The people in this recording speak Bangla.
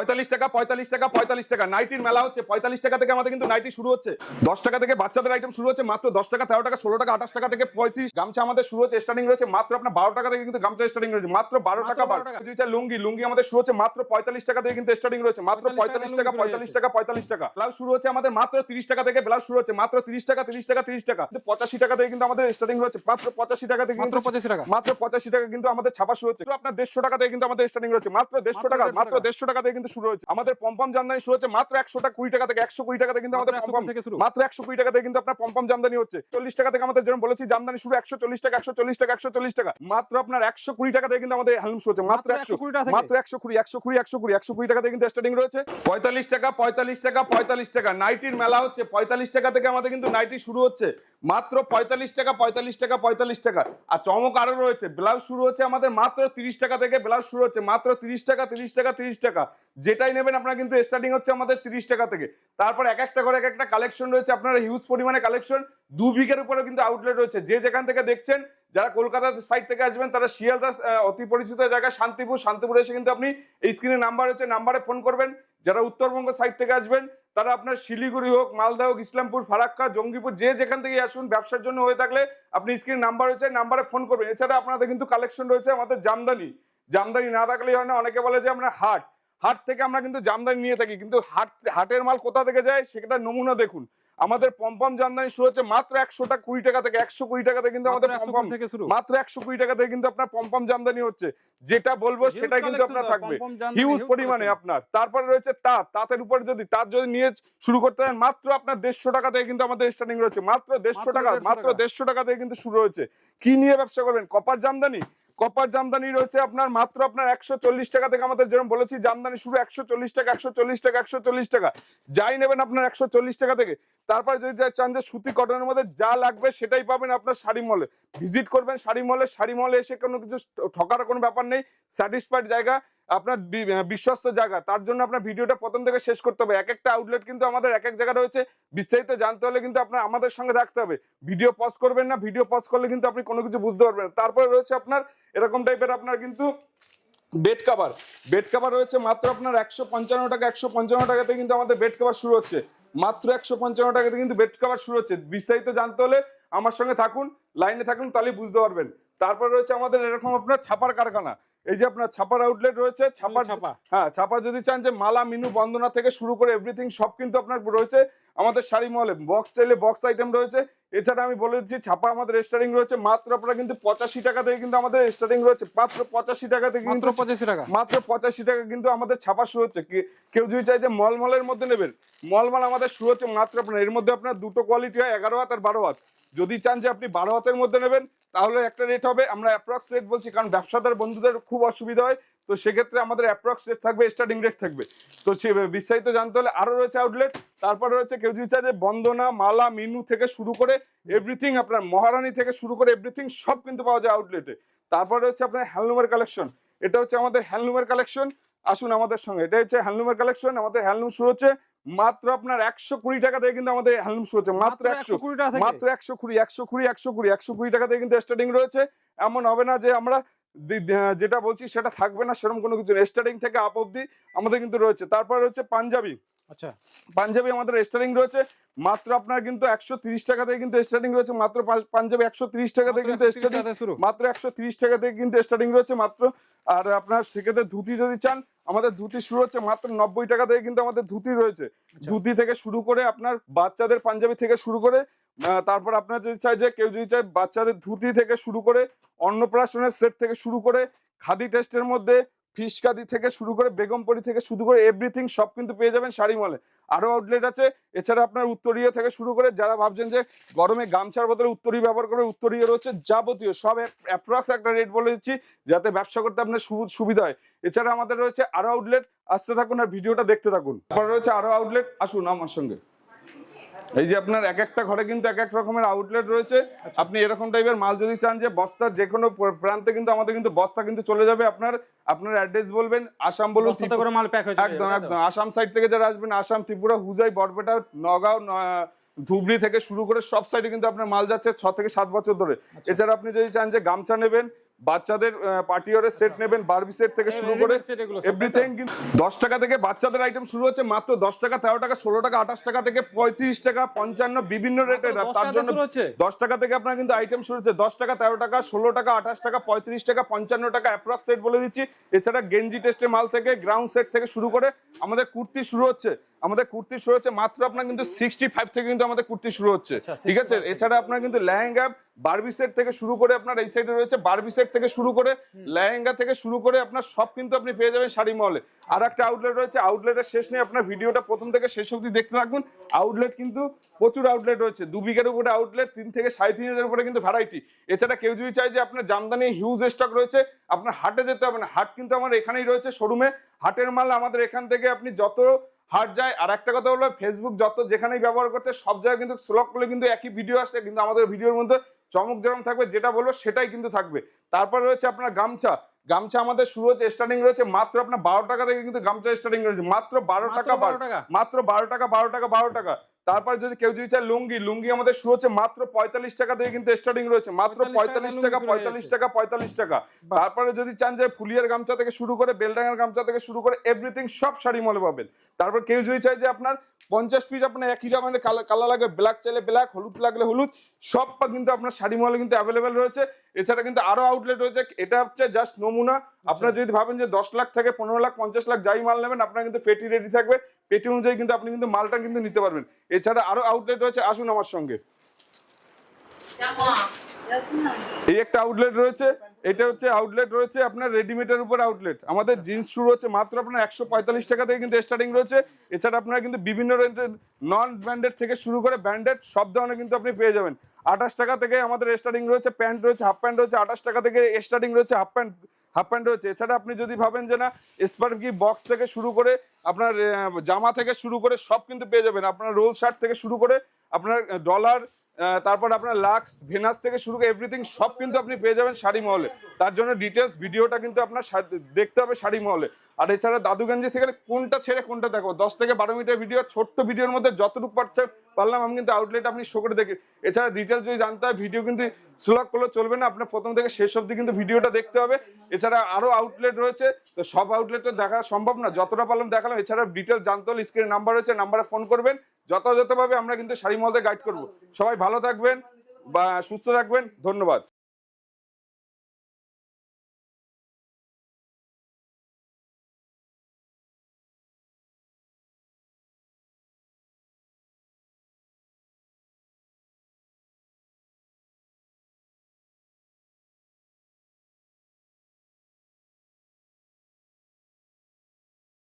পঁয়তাল্লিশ টাকা পঁয়তাল্লিশ টাকা পঁয়তাল্লিশ টাকা নাইটির মেলা হচ্ছে পঁয়তাল্লিশ টাকা থেকে আমাদের কিন্তু নাইটি শুরু হচ্ছে দশ টাকা থেকে বাচ্চাদের আইটেম শুরু হচ্ছে মাত্র দশ টাকা তেরো টাকা ষোলো টাকা আঠাশ টাকা থেকে পঁয়ত্রিশ গামছা আমাদের শুরু হচ্ছে স্টার্টিং রয়েছে মাত্র আপনার বারো টাকা থেকে কিন্তু গামছা স্টার্টিং রয়েছে মাত্র বারো টাকা বারো টাকা। লুঙ্গি লুঙ্গি আমাদের শুরু হচ্ছে মাত্র পঁয়তাল্লিশ টাকা থেকে কিন্তু স্টার্টিং রয়েছে মাত্র পঁয়তাল্লিশ টাকা পঁয়তাল্লিশ টাকা পঁয়তাল্লিশ টাকা ব্লাউজ শুরু হচ্ছে আমাদের মাত্র তিরিশ টাকা থেকে ব্লাউজ শুরু হচ্ছে মাত্র তিরিশ টাকা তিরিশ টাকা তিরিশ টাকা কিন্তু পঁচাশি টাকা থেকে কিন্তু আমাদের স্টার্টিং রয়েছে মাত্র পঁচাশি টাকা থেকে মাত্র 85 টাকা। মাত্র পঁচাশি টাকা কিন্তু আমাদের ছাপা শুরু হচ্ছে আপনার দেড়শো টাকা থেকে কিন্তু আমাদের স্টার্টিং রয়েছে মাত্র দেড়শো টাকা মাত্র। দেড়শো টাকা থেকে কিন্তু শুরু হয়েছে। আমাদের পম্পম জামদানি শুরু হচ্ছে মাত্র একশো টাকা কুড়ি টাকা থেকে একশো কুড়ি টাকা থেকে কিন্তু আমাদের 100 পম্পম থেকে শুরু। মাত্র একশো কুড়ি টাকা থেকে কিন্তু আপনার পম্পম জামদানি হচ্ছে। চল্লিশ টাকা থেকে আমাদের যেরকম বলেছি জামদানি শুরু একশো চল্লিশ টাকা একশো চল্লিশ টাকা একশো চল্লিশ টাকা। মাত্র আপনার একশো কুড়ি টাকা থেকে কিন্তু আমাদের হ্যান্ডলুম শুরু হচ্ছে। মাত্র একশো 120 টাকা মাত্র একশো কুড়ি একশো কুড়ি একশো কুড়ি একশো কুড়ি টাকা থেকে কিন্তু স্টার্টিং রয়েছে। পঁয়তাল্লিশ টাকা পঁয়তাল্লিশ টাকা পঁয়তাল্লিশ টাকা। নাইটির মেলা হচ্ছে পঁয়তাল্লিশ টাকা থেকে আমাদের কিন্তু নাইটি শুরু হচ্ছে। মাত্র পঁয়তাল্লিশ টাকা পঁয়তাল্লিশ টাকা পঁয়তাল্লিশ টাকা। আর চমক আরও রয়েছে ব্লাউজ শুরু হচ্ছে আমাদের মাত্র তিরিশ টাকা থেকে ব্লাউজ শুরু হচ্ছে। মাত্র তিরিশ টাকা তিরিশ টাকা তিরিশ টাকা। যেটাই নেবেন আপনার কিন্তু স্টার্টিং হচ্ছে আমাদের তিরিশ টাকা থেকে। তারপর এক একটা করে এক একটা কালেকশন রয়েছে আপনার হিউজ পরিমাণে কালেকশন দু বিঘের উপরেও কিন্তু আউটলেট রয়েছে। যে যেখান থেকে দেখছেন যারা কলকাতার সাইড থেকে আসবেন তারা শিয়ালদা আহ, অতি পরিচিত জায়গা শান্তিপুর। শান্তিপুরে এসে কিন্তু আপনি এই স্ক্রিনে নাম্বার রয়েছে নাম্বারে ফোন করবেন। যারা উত্তরবঙ্গ সাইড থেকে আসবেন তারা আপনার শিলিগুড়ি হোক মালদা হোক ইসলামপুর ফারাক্কা জঙ্গিপুর যে যেখান থেকে আসুন ব্যবসার জন্য হয়ে থাকলে আপনি স্ক্রিনে নাম্বার রয়েছে নাম্বারে ফোন করবেন। এছাড়া আপনাদের কিন্তু কালেকশন রয়েছে আমাদের জামদানি। জামদানি না থাকলেই হয় না অনেকে বলে যে আমরা হাট। হাট থেকে আমরা কিন্তু জামদানি নিয়ে থাকি কিন্তু হাট হাটের মাল কোথা থেকে যায় সেটা নমুনা দেখুন। আমাদের পম্পম জামদানি শুরু হচ্ছে মাত্র একশো টাকা কুড়ি টাকা থেকে একশো কুড়ি টাকা থেকে কিন্তু আমাদের মাত্র 100 পম্পম থেকে শুরু। মাত্র একশো কুড়ি টাকা থেকে কিন্তু আপনার পম্পম জামদানি হচ্ছে। যেটা বলব সেটা কিন্তু আপনার থাকবে। হিউজ পরিমাণে আপনার। তারপরে রয়েছে তাঁত। তাঁতের উপরে যদি তাঁত যদি নিয়ে শুরু করতে হয় মাত্র আপনার দেড়শো টাকা থেকে কিন্তু আমাদের স্টার্টিং রয়েছে। মাত্র দেড়শো টাকা মাত্র দেড়শো টাকা থেকে কিন্তু শুরু হয়েছে। কি নিয়ে ব্যবসা করবেন? কপার জামদানি? কপার জামদানি রয়েছে আপনার মাত্র আপনার একশো চল্লিশ টাকা থেকে আমাদের যেরকম বলেছি, জামদানি শুরু একশো চল্লিশ টাকা, একশো চল্লিশ টাকা, একশো চল্লিশ টাকা। যাই নেবেন আপনার একশো চল্লিশ টাকা থেকে। তারপর যদি চান যে সুতি কটনের মধ্যে যা লাগবে সেটাই পাবেন আপনার শাড়ি মলে। ভিজিট করবেন শাড়ি মলে শাড়ি মলে এসে কোনো কিছু ঠকার কোনো ব্যাপার নেই। স্যাটিসফাইড জায়গা। আপনার বিশ্বস্ত জায়গা। তার জন্য আপনার ভিডিওটা প্রথম থেকে শেষ করতে হবে। এক একটা আউটলেট কিন্তু আমাদের এক এক জায়গা রয়েছে। বিস্তারিত জানতে হলে কিন্তু আপনার আমাদের সঙ্গে রাখতে হবে। ভিডিও পজ করবেন না। ভিডিও পজ করলে কিন্তু আপনি কোনো কিছু বুঝতে পারবেন না। তারপরে রয়েছে আপনার এরকম টাইপের আপনার কিন্তু বেড কাভার বেড কাভার রয়েছে মাত্র আপনার একশো পঞ্চান্ন টাকা। একশো পঞ্চান্ন টাকাতে কিন্তু আমাদের বেড কাভার শুরু হচ্ছে। মাত্র একশো পঞ্চান্ন টাকাতে কিন্তু বেড কাভার শুরু হচ্ছে। বিস্তারিত জানতে হলে আমার সঙ্গে থাকুন লাইনে থাকুন তাহলে বুঝতে পারবেন। তারপর রয়েছে আমাদের এরকম আপনার ছাপার কারখানা। এই যে আপনার ছাপার আউটলেট রয়েছে ছাপা ছাপা। হ্যাঁ ছাপা যদি চান যে মালা মিনু বন্দনা থেকে শুরু করে এভরিথিং সব কিন্তু আপনার রয়েছে আমাদের শাড়ি মহলে বক্স চাইলে বক্স আইটেম রয়েছে এছাড়া আমি বলে দিচ্ছি ছাপা আমাদের স্টার্টিং রয়েছে মাত্র আপনার কিন্তু পঁচাশি টাকা থেকে কিন্তু আমাদের স্টার্টিং রয়েছে মাত্র পঁচাশি টাকা থেকে মাত্র কিন্তু পঁচাশি টাকা। মাত্র পঁচাশি টাকা কিন্তু আমাদের ছাপা শুরু হচ্ছে। কেউ যদি চাই যে মলমলের মধ্যে নেবেন মলমল আমাদের শুরু হচ্ছে মাত্র আপনার এর মধ্যে আপনার দুটো কোয়ালিটি হয় এগারো হাত আর বারো হাত। যদি চান যে আপনি বারো হাতের মধ্যে নেবেন তাহলে একটা রেট হবে আমরা অ্যাপ্রক্স রেট বলছি কারণ ব্যবসাদার বন্ধুদের খুব অসুবিধা হয় তো সেক্ষেত্রে আমাদের অ্যাপ্রক্স রেট থাকবে স্টার্টিং রেট থাকবে। তো সে বিস্তারিত জানতে হলে আরও রয়েছে আউটলেট তারপর রয়েছে কেউ যদি চায় যে বন্দনা মালা মিনু থেকে শুরু করে এভরিথিং আপনার মহারানী থেকে শুরু করে এভরিথিং সব কিন্তু পাওয়া যায় আউটলেটে তারপর রয়েছে আপনার হ্যান্ডলুমের কালেকশন এটা হচ্ছে আমাদের হ্যান্ডলুমের কালেকশন আসুন আমাদের সঙ্গে এটা হচ্ছে হ্যান্ডলুমের কালেকশন আমাদের হ্যান্ডলুম শুরু হচ্ছে মাত্র আপনার একশো কুড়ি টাকা থেকে কিন্তু আমাদের হ্যান্ডলুম শুরু হচ্ছে। মাত্র একশো 120 টাকা মাত্র একশো কুড়ি একশো কুড়ি একশো কুড়ি একশো কুড়ি টাকা থেকে কিন্তু স্টার্টিং রয়েছে। এমন হবে না যে আমরা যেটা বলছি সেটা থাকবে না সেরকম কোনো কিছু স্টার্টিং থেকে আপ অব্দি আমাদের কিন্তু রয়েছে। তারপর রয়েছে পাঞ্জাবি আচ্ছা। পাঞ্জাবি আমাদের স্টার্টিং রয়েছে। মাত্র আপনার কিন্তু একশো তিরিশ টাকা থেকে কিন্তু স্টার্টিং রয়েছে। মাত্র পাঞ্জাবি একশো তিরিশ টাকা থেকে কিন্তু মাত্র 130 স্টার্টিং। মাত্র একশো তিরিশ টাকা থেকে কিন্তু স্টার্টিং রয়েছে মাত্র। আর আপনার সেক্ষেত্রে ধুতি যদি চান আমাদের ধুতি শুরু হচ্ছে মাত্র নব্বই টাকা থেকে কিন্তু আমাদের ধুতি রয়েছে। ধুতি থেকে শুরু করে আপনার বাচ্চাদের পাঞ্জাবি থেকে শুরু করে তারপর আপনার যদি চাই যে, কেউ যদি চায় বাচ্চাদের ধুতি থেকে শুরু করে, অন্নপ্রাশনের সেট থেকে শুরু করে, খাদি টেস্টের মধ্যে, ফিশ কাদি থেকে শুরু করে বেগমপরি থেকে শুরু করে এভরিথিং সব কিন্তু পেয়ে যাবেন শাড়ি মলে। আরও আউটলেট আছে, এছাড়া আপনার উত্তরীয় থেকে শুরু করে, যারা ভাবছেন যে, গরমে গামছার বদলে উত্তরীয় ব্যবহার করে, উত্তরীয় রয়েছে যাবতীয়, সব অ্যাপ্রক্স একটা রেট বলে দিচ্ছি, যাতে ব্যবসা করতে আপনার সুবিধা হয়। এছাড়া আমাদের রয়েছে আরও আউটলেট আসতে থাকুন আর ভিডিওটা দেখতে থাকুন। তারপর রয়েছে আরও আউটলেট আসুন আমার সঙ্গে। এই যে আপনার এক একটা ঘরে কিন্তু এক এক রকমের আউটলেট রয়েছে আপনি এরকম টাইপের মাল যদি চান যে বস্তার যে কোনো প্র- প্রান্তে কিন্তু আমাদের কিন্তু বস্তা কিন্তু চলে যাবে আপনার আপনার অ্যাড্রেস বলবেন আসাম বলুন করে মাল প্যাক হয়ে একদম? একদম আসাম সাইড থেকে যারা আসবেন আসাম ত্রিপুরা হুজাই বরপেটা নগাঁও ধুবড়ি থেকে শুরু করে সব সাইডে কিন্তু আপনার মাল যাচ্ছে ছ থেকে সাত বছর ধরে আচ্ছা। এছাড়া আপনি যদি চান যে গামছা নেবেন বাচ্চাদের পার্টি ওয়ারের সেট নেবেন বারবি সেট থেকে শুরু করে? এভরিথিং কিন্তু দশ টাকা থেকে বাচ্চাদের আইটেম শুরু হচ্ছে মাত্র দশ টাকা তেরো টাকা ষোলো টাকা আঠাশ টাকা থেকে পঁয়ত্রিশ টাকা পঞ্চান্ন বিভিন্ন রেটের তার জন্য দশ টাকা থেকে আপনার কিন্তু আইটেম শুরু হচ্ছে দশ টাকা তেরো টাকা ষোলো টাকা আঠাশ টাকা পঁয়ত্রিশ টাকা পঞ্চান্ন টাকা অ্যাপ্রক্স সেট বলে দিচ্ছি। এছাড়া গেঞ্জি টেস্টের মাল থেকে গ্রাউন্ড সেট থেকে শুরু করে আমাদের কুর্তি শুরু হচ্ছে। আমাদের কুর্তি শুরু হচ্ছে মাত্র আপনার কিন্তু সিক্সটি ফাইভ থেকে কিন্তু আমাদের কুর্তি শুরু হচ্ছে। আচ্ছা, ঠিক আছে? এছাড়া আপনার কিন্তু লেহেঙ্গা বারবি সেট থেকে শুরু করে আপনার এই সাইডে রয়েছে বারবি সেট থেকে শুরু করে লেহেঙ্গা থেকে শুরু করে আপনার সব কিন্তু আপনি পেয়ে যাবেন শাড়ি মহলে। আর একটা আউটলেট রয়েছে আউটলেটের শেষ নিয়ে আপনার ভিডিওটা প্রথম থেকে শেষ অবধি দেখতে থাকুন। আউটলেট কিন্তু প্রচুর আউটলেট রয়েছে। দু বিঘের উপরে আউটলেট তিন থেকে সাড়ে তিন হাজার উপরে কিন্তু ভ্যারাইটি এছাড়া কেউ যদি চাই যে আপনার জামদানি হিউজ স্টক রয়েছে আপনার হাটে যেতে হবে না। হাট কিন্তু আমার এখানেই রয়েছে শোরুমে হাটের মাল আমাদের এখান থেকে আপনি যত হাট যায়। আর একটা কথা হলো ফেসবুক যত যেখানেই ব্যবহার করছে সব জায়গায় কিন্তু স্লক করলে কিন্তু একই ভিডিও আসছে কিন্তু আমাদের ভিডিওর মধ্যে চমক যেরকম থাকবে যেটা বলব সেটাই কিন্তু থাকবে। তারপর রয়েছে আপনার গামছা। গামছা আমাদের শুরু হচ্ছে স্টার্টিং রয়েছে মাত্র আপনার বারো টাকা থেকে কিন্তু গামছা স্টার্টিং রয়েছে। মাত্র বারো টাকা 12 বারো টাকা? মাত্র বারো টাকা বারো টাকা বারো টাকা। তারপর যদি কেউ যদি চায় লুঙ্গি লুঙ্গি আমাদের শুরু হচ্ছে মাত্র পঁয়তাল্লিশ টাকা দিয়ে কিন্তু স্টার্টিং রয়েছে। মাত্র পঁয়তাল্লিশ টাকা পঁয়তাল্লিশ টাকা পঁয়তাল্লিশ টাকা তারপরে যদি চান যে ফুলিয়ার গামছা থেকে শুরু করে বেলডাঙ্গার গামছা থেকে শুরু করে এভরিথিং সব শাড়ি মলে পাবেন। তারপর কেউ যদি চায় যে আপনার পঞ্চাশ পিস আপনার একই রকমের কালার লাগবে ব্ল্যাক চাইলে ব্ল্যাক হলুদ লাগলে হলুদ সব কিন্তু আপনার শাড়ি মহলে কিন্তু অ্যাভেলেবেল রয়েছে। এছাড়া কিন্তু আরও আউটলেট রয়েছে, এটা হচ্ছে জাস্ট নমুনা। আপনার যদি ভাবেন যে দশ লাখ থেকে পনেরো লাখ, পঞ্চাশ লাখ যাই মাল নেবেন, আপনার কিন্তু পেটি রেডি থাকবে। পেটি অনুযায়ী কিন্তু আপনি কিন্তু মালটা কিন্তু নিতে পারবেন। এছাড়া আরও আউটলেট রয়েছে, আসুন আমার সঙ্গে। এই একটা আউটলেট রয়েছে। এটা হচ্ছে আউটলেট রয়েছে আপনার রেডিমেডের উপর আউটলেট আমাদের জিন্স শুরু হচ্ছে মাত্র আপনার একশো পঁয়তাল্লিশ টাকা থেকে কিন্তু স্টার্টিং রয়েছে। এছাড়া আপনারা কিন্তু বিভিন্ন রেঞ্জের নন ব্র্যান্ডেড থেকে শুরু করে ব্র্যান্ডেড সব ধরনের কিন্তু আপনি পেয়ে যাবেন। আঠাশ টাকা থেকে আমাদের স্টার্টিং রয়েছে প্যান্ট রয়েছে হাফ প্যান্ট রয়েছে, আঠাশ টাকা থেকে স্টার্টিং রয়েছে হাফ প্যান্ট হাফ প্যান্ট রয়েছে। এছাড়া আপনি যদি ভাবেন যে না স্পার্কি বক্স থেকে শুরু করে আপনার জামা থেকে শুরু করে সব কিন্তু পেয়ে যাবেন। আপনার রোল শার্ট থেকে শুরু করে আপনার ডলার তারপর আপনার লাক্স ভেনাস থেকে শুরু করে এভরিথিং সব কিন্তু আপনি পেয়ে যাবেন শাড়ি মহলে। তার জন্য ডিটেলস ভিডিওটা কিন্তু আপনার দেখতে হবে শাড়ি মহলে। আর এছাড়া দাদুগঞ্জে থেকে কোনটা ছেড়ে কোনটা দেখো? দশ থেকে বারো মিনিটের ভিডিও ছোট্ট ভিডিওর মধ্যে যতটুকু পারছে পারলাম, আমি কিন্তু আউটলেট আপনি শো করে দেখি। এছাড়া ডিটেলস যদি জানতে হয় ভিডিও কিন্তু স্লক করলে চলবে না, আপনার প্রথম থেকে শেষ অবধি কিন্তু ভিডিওটা দেখতে হবে। এছাড়া আরও আউটলেট রয়েছে, তো সব আউটলেটে দেখা সম্ভব না, যতটা পারলাম দেখালাম। এছাড়া ডিটেলস জানতে হলে স্ক্রিনে নাম্বার রয়েছে নাম্বারে ফোন করবেন। যথাযথভাবে আমরা কিন্তু শাড়ি মহলে গাইড করব। সবাই ভালো থাকবেন বা সুস্থ থাকবেন, ধন্যবাদ।